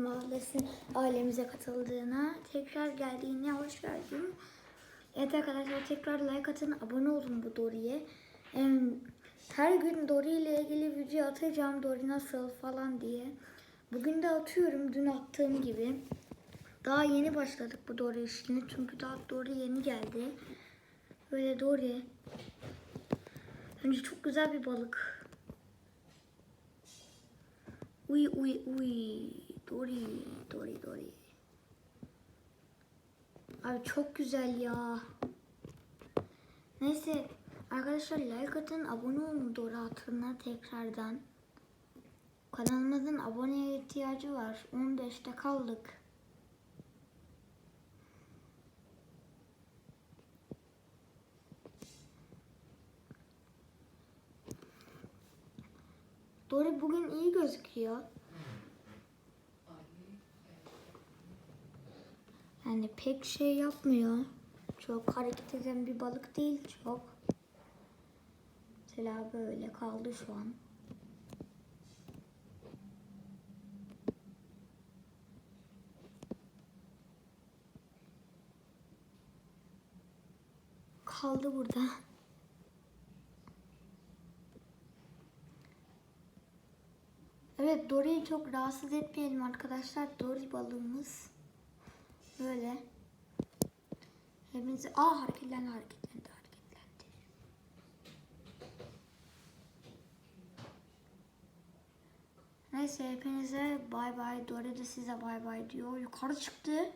bizim ailesinin ailemize katıldığına, tekrar geldiğine hoş geldin. Evet arkadaşlar tekrar like atın, abone olun bu Dory'e. Em, Her gün Dory ile ilgili video atacağım, Dory nasıl falan diye. Bugün de atıyorum, dün attığım gibi. Daha yeni başladık bu Dory işine çünkü daha Dory yeni geldi. Böyle Dory. Bence çok güzel bir balık. Uy uy uy. Dory, Dory, Dory. Abi çok güzel ya. Neyse arkadaşlar like atın, abone olun Dory hatırına tekrardan. Kanalımızın aboneye ihtiyacı var. 15'te kaldık. Dory bugün iyi gözüküyor. Yani pek şey yapmıyor. Çok hareket eden bir balık değil çok. Mesela böyle kaldı şu an. Kaldı burada. Evet Dory'yi çok rahatsız etmeyelim arkadaşlar. Dory balığımız böyle. Hepinizi... Aa hareketlendi hareketlendi hareketlendi. Neyse hepinize bay bay. Dory de size bay bay diyor. Yukarı çıktı.